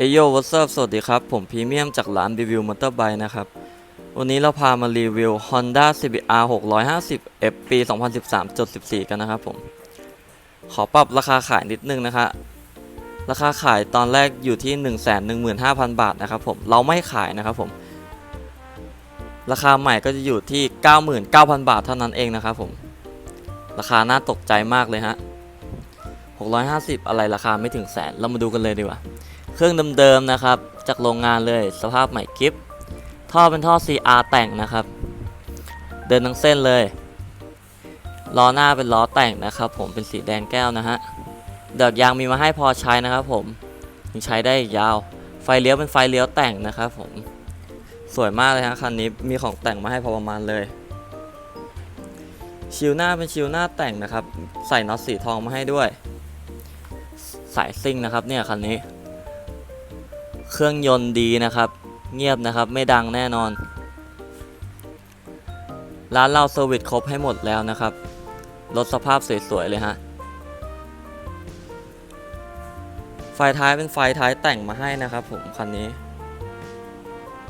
เอโยวัสสวัสดีครับ ผมพรีเมียมจากร้านรีวิวมอเตอร์ไบค์นะครับ วันนี้เราพามารีวิว Honda CBR 650 F ปี 2013.14 กันนะครับผม ขอปรับราคาขายนิดนึงนะคะราคาขายตอนแรกอยู่ที่ 115,000 บาทนะครับผม เราไม่ขายนะครับผม ราคาใหม่ก็จะอยู่ที่ 99,000 บาทเท่านั้นเองนะครับผม ราคาน่าตกใจมากเลยฮะ 650 อะไรราคาไม่ถึงแสน เรามาดูกันเลยดีกว่า เครื่องเดิมๆนะครับ จากโรงงานเลยสภาพใหม่กริฟท่อเป็นท่อ CR แต่งนะครับ เดินทั้งเส้นเลยล้อหน้าเป็นล้อแต่งนะครับ ผมเป็นสีแดงแก้วนะฮะเดือกยางมีมาให้พอใช้นะครับ ผมยังใช้ได้อีกยาว ไฟเลี้ยวเป็นไฟเลี้ยวแต่งนะครับผมสวยมากเลยฮะคันนี้มีของแต่งมาให้พอประมาณเลยชิวหน้าเป็นชิวหน้าแต่งนะครับ ใส่น็อตสีทองมาให้ด้วย สายซิ่งนะครับเนี่ยคันนี้ เครื่องยนต์ดีนะครับ เงียบนะครับไม่ดังแน่นอน ร้านเราเซอร์วิสครบให้หมดแล้วนะครับ รถสภาพสวยๆเลยฮะ ไฟท้ายเป็นไฟท้ายแต่งมาให้นะครับผมคันนี้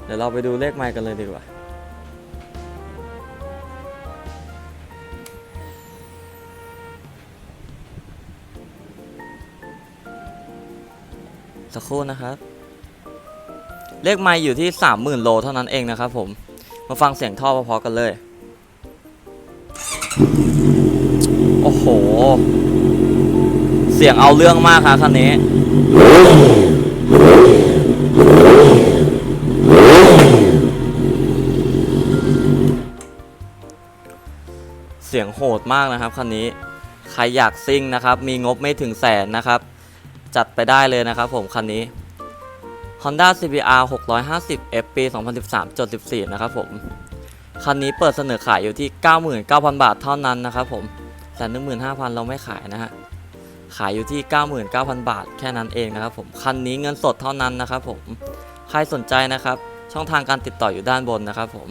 เดี๋ยวเราไปดูเลขไมล์กันเลยดีกว่าสักครู่นะครับ เลขไมล์อยู่ที่ 30,000 โลเท่านั้นเองนะครับผม มาฟังเสียงท่อพอๆกันเลย โอ้โห เสียงเอาเรื่องมากครับคันนี้เสียงโหดมากนะครับคันนี้ ใครอยากซิ่งนะครับ มีงบไม่ถึงแสนนะครับ จัดไปได้เลยนะครับผมคันนี้ Honda CBR 650 F ปี 2013.14 นะครับผม คันนี้เปิดเสนอขายอยู่ที่ 99,000 บาทเท่านั้นนะครับผมแต่15,000 เราไม่ขายนะฮะ ขายอยู่ที่ 99,000 บาทแค่นั้นเองนะครับผม คันนี้เงินสดเท่านั้นนะครับผม ใครสนใจนะครับ ช่องทางการติดต่ออยู่ด้านบนนะครับผม